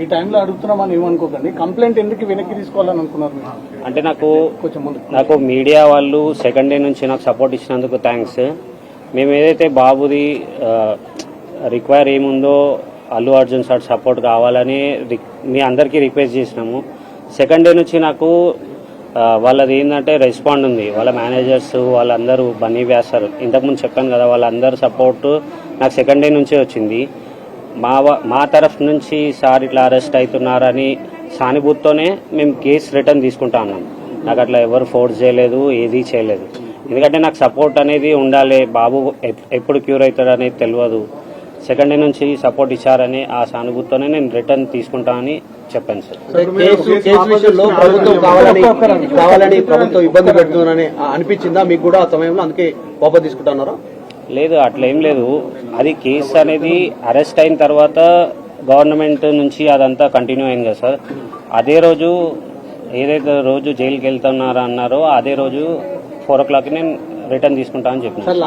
ఈ టైంలో అడుగుతున్నామని ఏమనుకోకండి. కంప్లైంట్ ఎందుకు వెనక్కి తీసుకోవాలని అనుకున్నారు మీరు? అంటే నాకు కొంచెం ముందు. నాకు మీడియా వాళ్ళు సెకండ్ డే నుంచి నాకు సపోర్ట్ ఇచ్చినందుకు థ్యాంక్స్ మేము ఏదైతే బాబుది రిక్వైర్ ఏముందో అల్లు అర్జున్ సార్ సపోర్ట్ కావాలని మీ అందరికీ రిక్వెస్ట్ చేసినాము. సెకండ్ డే నుంచి నాకు వాళ్ళది ఏంటంటే రెస్పాండ్ ఉంది. వాళ్ళ మేనేజర్స్ వాళ్ళందరూ బన్నీ వ్యాసర్ ఇంతకుముందు చెప్పాను కదా వాళ్ళందరూ సపోర్ట్ నాకు సెకండ్ డే నుంచే వచ్చింది. మా మా తరఫు నుంచి సార్ ఇట్లా అరెస్ట్ అవుతున్నారని సానుభూతితోనే మేము కేసు రిటర్న్ తీసుకుంటా ఉన్నాం. నాకు అట్లా ఎవరు ఫోర్స్ చేయలేదు ఏది చేయలేదు. ఎందుకంటే నాకు సపోర్ట్ అనేది ఉండాలి. బాబు ఎప్- ఎప్పుడు క్యూర్ అవుతాడు అనేది తెలియదు సెకండ్ డే నుంచి సపోర్ట్ ఇచ్చారని ఆ సానుభూతితోనే నేను రిటర్న్ తీసుకుంటానని చెప్పాను సార్. కేసు కేసు విషయంలో ప్రభుత్వం కావాలని కావాలని ప్రభుత్వం ఇబ్బంది పెడుతుందని అనిపించిందా? మీకు కూడా ఆ సమయంలో అందుకే కోపం తీసుకుంటున్నారా? లేదు అట్లేం ఏం లేదు. అది కేసు అనేది అరెస్ట్ అయిన తర్వాత గవర్నమెంట్ నుంచి అదంతా కంటిన్యూ అయింది కదా సార్. అదే రోజు ఏదైతే రోజు జైలుకి వెళ్తున్నారో అన్నారో అదే రోజు ఫోర్ ఓ క్లాక్ నేను రిటర్న్ తీసుకుంటా అని చెప్పిన